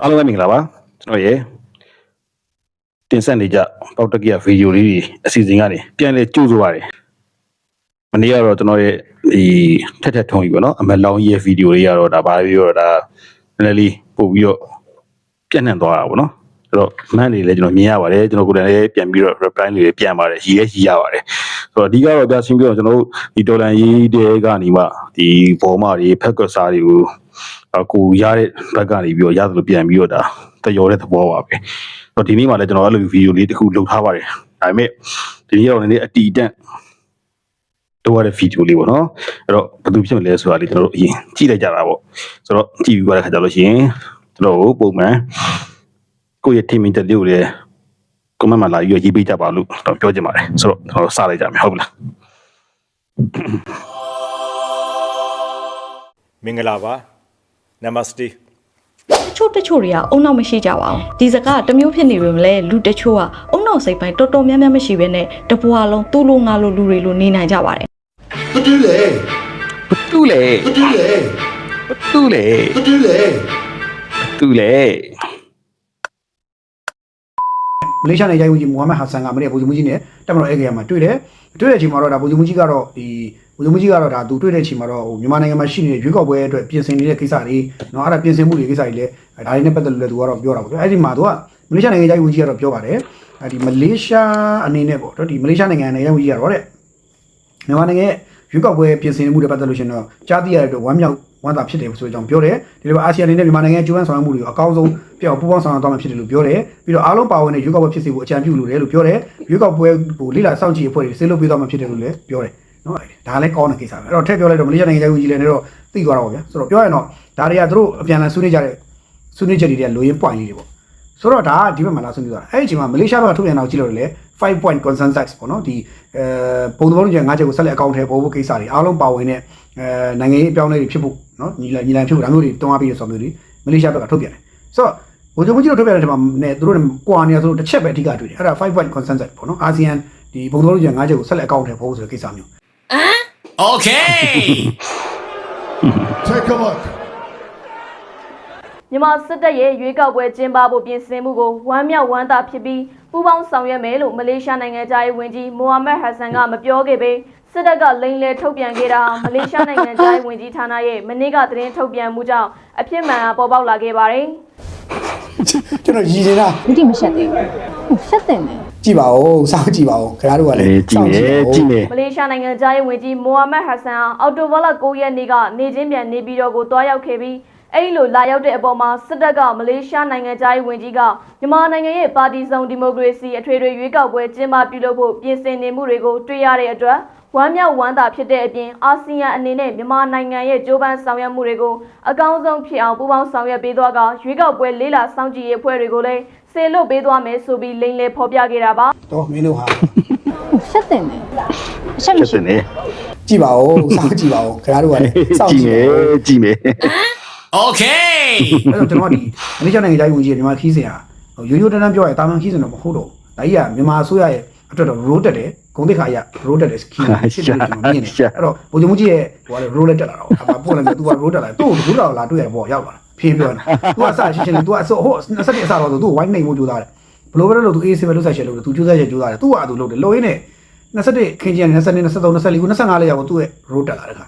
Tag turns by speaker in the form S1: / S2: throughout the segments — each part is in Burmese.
S1: အားလုံးပဲမင်္ဂလာပါကျွန်တော်ရဲ့တင်ဆက်နေကြပေါက်တက်ကီယာဗီဒီယိုလေးတွေအစီအစဉ်ကနေပြန်လဲကြိုးဆိုပါတယ်မနေ့ကတော့ကျွန်တော်ရဲ့ဒီထက်ထက်ထုံကြီးပေါ့နော်အမလောင်ကြီးရဲ့ဗီဒီယိုလေးကတော့ဒါဘာပြီးတော့ဒါနည်းနည်းလေးပို့ပြီးတော့ပြန့်နှံ့သွားတာပေါ့နော်အဲ့တော့မန်လေးလည်းကျွန်တော်မြင်ရပါတယ်ကျွန်တော်ကိုယ်တိုင်လည်းပြန်ပြီးတော့ reply လေးပြန်ပါတယ်ရည်ရဲရည်ရပါတယ်ဆိုတော့အဓိကတော့ပြရှင်းပြတော့ကျွန်တော်တို့ဒီဒေါ်လာရေးတဲ့ကနေမှဒီဘောမတွေဖက်ကစားတွေကိုအ ကူရတဲ့ဘက်ကနေပြီးတော့ရတယ်လို့ပြန်ပြီးတော့ဒါတရောတဲ့သဘောပါပဲအဲ့တော့ဒီနေ့မှလည်းကျွန်တော်အဲ့လိုဗီဒီယိုလေးတစ်ခုလုပ်ထားပါတယ်ဒါပေမဲ့ဒီနေ့တော့လည်းအတီတန့်တော့ရတဲ့ဗီဒီယိုလေးပေါ့နော်အဲ့တော့ဘယ်သူဖြစ်မလဲဆိုတာလေးကျွန်တော်တို့အရင်ကြည့်လိုက်ကြတာပေါ့ဆိုတော့ကြည့်ပြီးသွားတဲ့ခါကျလို့ရှိရင်ကျွန်တော်တို့ပုံမှန်ကိုယ့်ရဲ့ team meeting လေးကိုလည်း comment မှာလာပြီးရေးပေးကြပါလို့တော့ပြောချင်ပါတယ်ဆိုတော့ကျွန်တော်တို့စလိုက်ကြမယ်ဟုတ်ပြီလား
S2: မင်္ဂလာပါ Namaste တ
S3: ချို့တချို့တွေကအုံနောက်မရှိကြပါဘူးဒီစကားတမျိုးဖြစ်နေပေမလဲလူတချို့ကအုံနောက်စိတ်ပိုင်းတော်တော်များများမရှိဘဲနဲ့တပွားလုံးသူ့လိုငါလိုလူတွေလိုနေနိုင်ကြပါတယ်
S4: ဘာတူးလဲဘာ
S1: တူးလဲ
S4: ဘာတူးလဲဘာ
S1: တူးလဲ
S4: ဘာတူးလဲဘာ
S1: တူးလဲ
S5: မလေးရှားနိုင်ငံရေးဝန်ကြီးမိုဟာမက်ဟာဆန်ကမနေ့ကဗိုလ်ချုပ်မှုကြီးနဲ့တက်မတော်အဲ့ကရမှာတွေ့တယ်တွေ့တဲ့အချိန်မှာတော့ဒါဗိုလ်ချုပ်မှုကြီးကတော့ဒီဗိုလ်ချုပ်မှုကြီးကတော့ဒါသူတွေ့တဲ့အချိန်မှာတော့ဟိုမြန်မာနိုင်ငံမှာရှိနေတဲ့ရွေးကောက်ပွဲအတွက်ပြင်ဆင်နေတဲ့ကိစ္စတွေနော်အဲ့ဒါပြင်ဆင်မှုတွေကိစ္စတွေလည်းဒါတွေနဲ့ပတ်သက်လို့လည်းသူကတော့ပြောတာပေါ့အဲ့ဒီမှာသူကမလေးရှားနိုင်ငံရေးဝန်ကြီးကတော့ပြောပါတယ်ဒီမလေးရှားအနေနဲ့ပေါ့တော့ဒီမလေးရှားနိုင်ငံနိုင်ငံရေးဝန်ကြီးကတော့တဲ့မြန်မာနိုင်ငံရဲ့ရွေးကောက်ပွဲပြင်ဆင်မှုတွေပတ်သက်လို့ရှင်တော့ကြားသိရတဲ့အတွက်ဝမ်းမြောက် ဝမ်းသာဖြစ်တယ်ဆိုတဲ့အကြောင်းပြောတယ်ဒီလိုအာဆီယံအနေနဲ့မြန်မာနိုင်ငံကျူးပန်းဆောင်ရွက်မှုတွေကိုအကောင်းဆုံးပြောင်းပူးပေါင်းဆောင်ရွက်သွားမှာဖြစ်တယ်လို့ပြောတယ်ပြီးတော့အားလုံးပါဝင်တဲ့ရွေးကောက်ပွဲဖြစ်စေဖို့အကြံပြုလိုတယ်လို့ပြောတယ်ရွေးကောက်ပွဲကိုလိလာစောင့်ကြည့်အဖွဲ့တွေဆေးလုပ်ပေးသွားမှာဖြစ်တယ်လို့လည်းပြောတယ်နော်ဒါလည်းကောင်းတဲ့ကိစ္စပဲအဲ့တော့ထည့်ပြောလိုက်တော့မလေးရှားနိုင်ငံကြီးလည်းလည်းတော့သိသွားတော့ဗျာဆိုတော့ပြောရရင်တော့ဒါတွေကသူတို့အပြန်အလှန်ဆွေးနွေးကြတဲ့ဆွေးနွေးချက်တွေကလိုရင်း point လေးတွေပေါ့ဆိုတော့ဒါကဒီဘက်မှာလာဆွေးနွေးသွားတာအဲ့ဒီအချိန်မှာမလေးရှားဘက်ကထုတ်ပြန်တော့ကြည့်လို့လေ 5 point consensus ပေါ့နော်ဒီအဲပုံသဘောတူညီချက်၅ချက်ကိုဆက်လက်အကောင့်ထဲပေါ်ဖို့ကိစ္စတွေအားလုံးပါဝင်တဲ့အဲနိုင်ငံရေးအပြောင်းအလဲတွေဖြစ်ဖို့နော်ညီလာညီလာဖြစ်ဖို့ဒါမျိုးတွေတွန်းအားပေးရဆိုမျိုးတွေမလေးရှားဘက်ကထုတ်ပြန်တယ်ဆိုတော့ဘိုလ်ချုပ်ကြီးတို့ထုတ်ပြန်တဲ့ထဲမှာねသူတို့ကွာနေရဆိုတော့တစ်ချက်ပဲအဓိကတွေ့တယ်အဲ့ဒါ5 point consensus ပေါ့နော်အာဆီယံဒီပုံသဘောတူညီချက်၅ချက်ကိုဆက်လက်အကောင့်ထဲပေါ်ဖို့ဆိုတဲ့ကိစ္စမျိုး
S2: Okay
S4: Take a look.
S6: မြန်မာစစ်တပ်ရဲ့ရွေးကောက်ပွဲကျင်းပဖို့ပြင်ဆင်မှုကိုဝမ်းမြောက်ဝမ်းသာဖြစ်ပြီးပူးပေါင်းဆောင်ရွက်မယ်လို့မလေးရှားနိုင်ငံသားရေးဝန်ကြီးမိုဟာမက်ဟဆန်ကမပြောခဲ့ပေစစ်တပ်ကလိန်လေထုတ်ပြန်ခဲ့တာမလေးရှားနိုင်ငံသားရေးဝန်ကြီးဌာနရဲ့မနေ့ကသတင်းထုတ်ပြန်မှုကြောင့်အဖြစ်မှန်ပေါ်ပေါက်လာခဲ့ပါတယ်
S5: ကျွန်တော်ရည်နေတာ
S7: မတိမရှက်သေးဘူးဟုတ်ရှက်တယ်နဲ့
S5: ကြည့်ပါဦးစောင့်ကြည့်ပါဦးခင်ဗျားတို့ကလည်း
S1: အေးကြည့်နေကြည့်နေ
S6: မလေးရှားနိုင်ငံသားရေးဝန်ကြီးမိုဟာမက်ဟဆန်ဟာအော်တိုဘာလ9ရက်နေ့ကနေချင်းပြန်နေပြည်တော်ကိုတွားရောက်ခဲ့ပြီး အဲ့ဒီလိုလာရောက်တဲ့အပေါ်မှာစစ်တပ်ကမလေးရှားနိုင်ငံသားရေးဝန်ကြီးကမြန်မာနိုင်ငံရဲ့ပါတီစုံဒီမိုကရေစီအထွေထွေရွေးကောက်ပွဲကျင်းပပြုလုပ်ဖို့ပြင်ဆင်နေမှုတွေကိုတွေ့ရတဲ့အတွက်ဝမ်းမြောက်ဝမ်းသာဖြစ်တဲ့အပြင်အာဆီယံအနေနဲ့မြန်မာနိုင်ငံရဲ့ကြိုးပမ်းဆောင်ရွက်မှုတွေကိုအကောင်းဆုံးဖြစ်အောင်ပူးပေါင်းဆောင်ရွက်ပေးသွားကရွေးကောက်ပွဲလေးလာစောင့်ကြည့်ရေးအဖွဲ့တွေကိုလည်းစေလွတ်ပေးသွားမယ်ဆိုပြီးလိန်လေဖော်ပြခဲ့တာပါ
S5: တော့မင်းတို့ဟာ
S7: ဟုတ်ရှက်တယ်နဲ့အရှက်မ
S1: ဖြစ်
S7: ရှ
S1: စ
S7: က်
S1: င်နေ
S5: ကြည့်ပါဦးစောင့်ကြည့်ပါဦးခင်ဗျားတို့ကလည်းစောင့်
S1: ကြ
S5: ကြ
S1: ည့်
S5: ည့်
S1: နေ
S5: ပါဦး
S1: ကြည့်နေ
S2: Okay
S5: အဲ့တော့ကျွန်တော်ဒီမလေးချနိုင်ငံတိုင်းဝင်ကြီးမြန်မာခီးစင်ဟာရိုးရိုးတန်းတန်းပြောရတာမန်ခီးစင်တော့မဟုတ်တော့ဒါကြီးကမြန်မာအစိုးရရဲ့အတွက်တော့ road တက်တယ်ဂုံတိခါရ road တက်တယ်ခီးဖြစ်တယ်ကျွန်တော်မြင်တယ်အဲ့တော့ဘုံကျုံကြီးရဲ့ဟိုကလည်း road လက်တက်လာတော့အမပို့လိုက်သူက road တက်လာသူ့ကိုဘူးတော်လာတွေ့ရပေါ့ရောက်လာဖြင်းပြောနေတာသူကအစရှင်းရှင်းသူကအစဟို20စက်အစတော့သူက white name ကိုကြိုးစားတယ်ဘလို့ပဲလို့သူ AC ပဲလို့ဆက်ချက်လို့သူကြိုးစားချက်ကြိုးစားတယ်သူကသူလုပ်တယ်လို့ရင်းနဲ့21ခင်ကျန်21 23 24 25လေးရောက်ကိုသူ့ရဲ့ road တက်လာတဲ့ခါ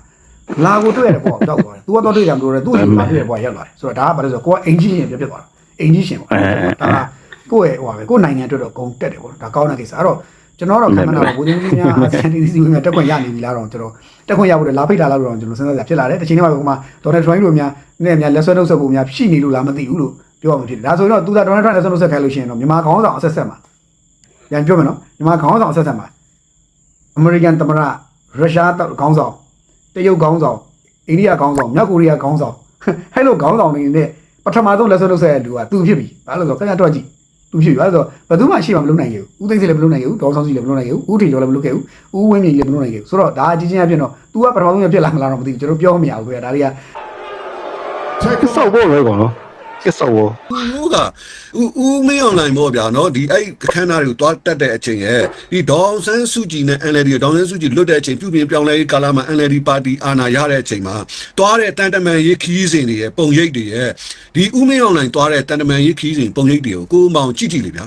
S5: လာကိုတွေ့ရတယ်ပေါ့ရောက်သွားတယ် तू ကတော့တွေ့တယ်မလို့တယ် तू ကလာတွေ့ရပေါ့ရောက်လာတယ်ဆိုတော့ဒါကဘာလဲဆိုတော့ကိုကအင်ဂျင်ရှင်ပြဖြစ်သွားတာအင်ဂျင်ရှင်ပေါ့ဒါကကိုယ့်ရဲ့ဟိုပါပဲကိုယ့်နိုင်ငံအတွက်တော့ဂုံတက်တယ်ပေါ့ဒါကောင်းတဲ့ကိစ္စအဲ့တော့ကျွန်တော်တော့ခဏခဏတော့ဘုရင်ကြီးများအာဆီယံဒီစီဝင်တက်ခွင့်ရနေပြီလားတော့ကျွန်တော်တက်ခွင့်ရဖို့လာဖိတ်တာလားတော့ကျွန်တော်စဉ်းစားကြဖြစ်လာတယ်တစ်ချိန်တည်းမှာကမှဒေါ်နယ်ထရန့်တို့များနဲ့များလက်ဆွဲနှုတ်ဆက်ဖို့များရှိနေလို့လားမသိဘူးလို့ပြောအောင်ဖြစ်တယ်ဒါဆိုရင်တော့သူကဒေါ်နယ်ထရန့်လက်ဆွဲနှုတ်ဆက်ခိုင်းလို့ရှိရင်တော့မြန်မာခေါင်းဆောင်အဆက်ဆက်မှာပြန်ပြောမယ်နော်မြန်မာခေါင်းဆောင်အဆက်ဆက်မှာအမေရိကန်သမ္မတရုရှားခေါင်းဆောင် တရုတ်ခေါင်းဆောင်အိန္ဒိယခေါင်းဆောင်မြောက်ကိုရီးယားခေါင်းဆောင်ဟဲ့လိုခေါင်းဆောင်တွေနဲ့ပထမဆုံးလက်ဆွဲနှုတ်ဆက်တဲ့လူကသူဖြစ်ပြီဘာလို့လဲဆိုတော့ခဏတော့ကြည့်သူဖြစ်ပြီဘာလို့လဲဆိုတော့ဘယ်သူမှရှိမှမလုပ်နိုင်ဘူးဦးသိန်းစိတ်လည်းမလုပ်နိုင်ဘူးဒေါ်ဆောင်စီလည်းမလုပ်နိုင်ဘူးဦးထီကျော်လည်းမလုပ်ခဲ့ဘူးဦးဝင်းမြင့်လည်းမလုပ်နိုင်ခဲ့ဘူးဆိုတော့ဒါအကြီးချင်းအဖြစ်တော့ तू ကပထမဆုံးဖြစ်လာမလားတော့မသိဘူးကျွန်တော်ပြောမရဘူးခင်ဗျာဒါတွေက
S4: Take a
S1: စောက်
S4: look.
S1: ဖို့ပဲကောနော် ကဲဆော
S8: ဦးကဦးဦးမင်းအောင်လိုင်ပေါ့ဗျာနော်ဒီအဲ့ခန်းသားတွေကိုတွားတက်တဲ့အချိန်ရဲ့ဒီဒေါအောင်ဆန်းစုကြည်နဲ့ NLD ဒေါအောင်ဆန်းစုကြည်လွတ်တဲ့အချိန်ပြုပြင်ပြောင်းလဲရေးကာလမှာ NLD ပါတီအာဏာရတဲ့အချိန်မှာတွားတဲ့တန်တမန်ရေးခီးစဉ်တွေရဲ့ပုံရိပ်တွေရဲ့ဒီဦးမင်းအောင်လိုင်တွားတဲ့တန်တမန်ရေးခီးစဉ်ပုံရိပ်တွေကိုကိုယ်မောင်ကြည့်ကြည့်လေဗျာ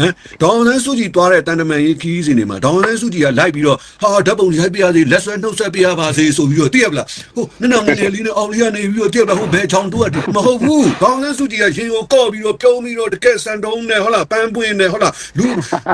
S8: ဟမ်ဒေါအောင်ဆန်းစုကြည်တွားတဲ့တန်တမန်ရေးခီးစဉ်တွေမှာဒေါအောင်ဆန်းစုကြည်ကလိုက်ပြီးတော့ဟာဓာတ်ပုံရိုက်ပြရစီလက်ဆွဲနှုတ်ဆက်ပြရပါစေဆိုပြီးတော့သိရပလားဟိုနင်းအောင်ငယ်လေးနဲ့အောင်လေးကနေပြီးတော့သိရပလားဟိုဘယ်ချောင်းတော့မဟုတ်ဘူးဒေါအောင်ဆန်းစုကြည်ကရင်ကိုကော့ပြီးတော့ပြုံးပြီးတော့တကက်စန်တုံးနဲ့ဟုတ်လားပန်းပွင့်နဲ့ဟုတ်လားလူ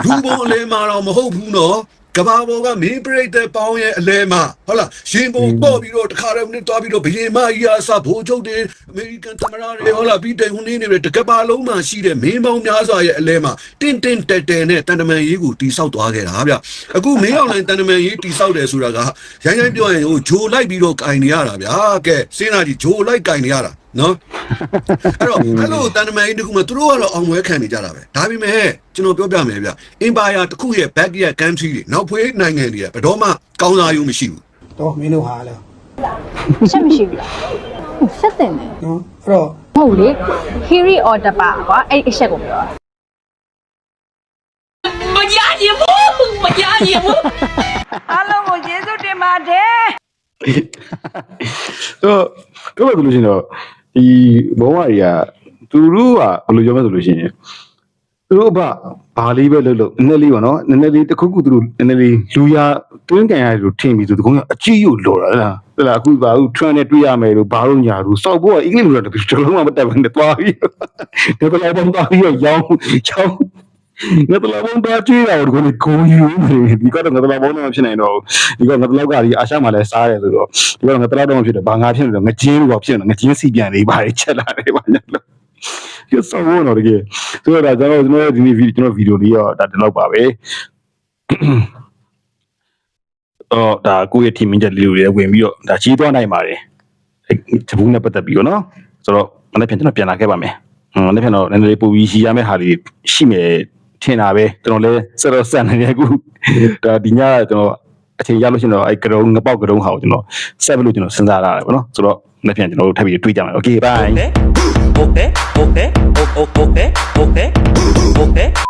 S8: လူပုံအလဲမှာတော့မဟုတ်ဘူးနော် ကဘာဘောကမင်းပရိသတ်ပေါင်းရဲ့အလဲမှာဟုတ်လားရှင်ပုံပေါ့ပြီးတော့တခါတည်းနဲ့တွားပြီးတော့ဘရင်မကြီးအစားဘိုးချုပ်တွေအမေရိကန်သမ္မတတွေဟုတ်လားပြီးတိုင်ဟိုနေနေတယ်တကဘာလုံးမှာရှိတဲ့မင်းပေါင်းများစွာရဲ့အလဲမှာတင့်တင့်တဲတဲနဲ့တန်တမန်ရေးကိုတိဆောက်သွားခဲ့တာဗျအခုမင်းအောင်လိုင်းတန်တမန်ရေးတိဆောက်တယ်ဆိုတာကရိုင်းရိုင်းပြောရင်ဟိုဂျိုလိုက်ပြီးတော့ကင်နေရတာဗျာကဲစဉ်းစားကြည့်ဂျိုလိုက်ကင်နေရတာ နော်အဲ့တော့အဲ့လိုတန်တမန်ရေးတခုမှသူတို့ကတော့အောင်ပွဲခံနေကြတာပဲဒါပေမဲ့ကျွန်တော်ပြောပြမယ်ဗျအင်ပါယာတစ်ခုရဲ့ back ရဲ့ country တွေနောက်ဖွေးနိုင်ငံတွေကဘယ်တော့မှကောင်းစားရုံမရှိဘူး
S5: တော့မင်းတို့ဟာလား
S7: အချက်မရှိဘူးလားရှက်တင်တယ်
S5: နော်အဲ့တော့
S7: မဟုတ်လေ Harry order ပါကွာအဲ့အချက်ကိုပြောတာ
S1: တော့ပြောရလို့ရှိရင်တော့ ဒီဘုံဝါတွေကသူတို့ကဘယ်လိုပြောမလဲဆိုလို့ရှိရင်သူတို့ကဘာလေးပဲလုပ်လို့နည်းနည်းလေးပေါ့နော်နည်းနည်းလေးတစ်ခုခုသူတို့နည်းနည်းလေးလူရတွင်းကန်ရတယ်လို့ထင်ပြီးသူတို့ကအကြည့်ကိုလော်တာလားဟဲ့လားအခုဘာလို့ trend နဲ့တွေ့ရမယ်လို့ဘာလို့ညာလို့စောက်ဖို့ကအင်္ဂလိပ်လိုတော့ကျွန်တော်လုံးဝမတက်ဘဲနဲ့သွားပြီးဒါကလည်းဘုံသွားပြီးရောင်းရောင်း ငါတလာဘုံတော့ကြည့်ရတော့ကိုယ်ကိုယူနေဒီကတော့ငါတလာဘုံတော့ဖြစ်နေတော့ဒီကငါတလောက်ကဒီအာရှမှာလည်းစားတယ်ဆိုတော့ဒီကတော့ငါတလောက်တော့ဖြစ်တယ်ဘာငါဖြစ်နေတော့ငကျင်းလို့ဖြစ်နေငကျင်းစီပြန်နေပါလေချက်လာတယ်ဘာညာလို့ရစောဘောတော့တကယ်ဆိုတော့ဒါကျွန်တော်ကျွန်တော်ဒီနေ့ဗီဒီယိုကျွန်တော်ဗီဒီယိုလေးရောဒါတင်တော့ပါပဲအော်ဒါကိုယ့်ရဲ့ team ချက်လေးတွေဝင်ပြီးတော့ဒါချီးသွားနိုင်ပါတယ်တပူးနဲ့ပတ်သက်ပြီးတော့နော်ဆိုတော့မနေ့ပြန်ကျွန်တော်ပြန်လာခဲ့ပါမယ်ဟွန်းမနေ့ပြန်တော့နည်းနည်းလေးပိုပြီးရှိရမယ့်ဟာတွေရှိမယ် ထင်တာပဲကျွန်တော်လည်းစတော့စံနေတယ်အခုဒါဒီညကကျွန်တော်အချိန်ရလို့ရှိရင်တော့အဲကရုံငပောက်ကရုံဟာကိုကျွန်တော်ဆက်ပြီးလို့ကျွန်တော်စဉ်းစားရတာပေါ့နော်ဆိုတော့မနေ့ပြန်ကျွန်တော်တို့ထပ်ပြီးတွေ့ကြမယ် okay bye
S9: Okay, okay, okay, okay, okay, okay, okay.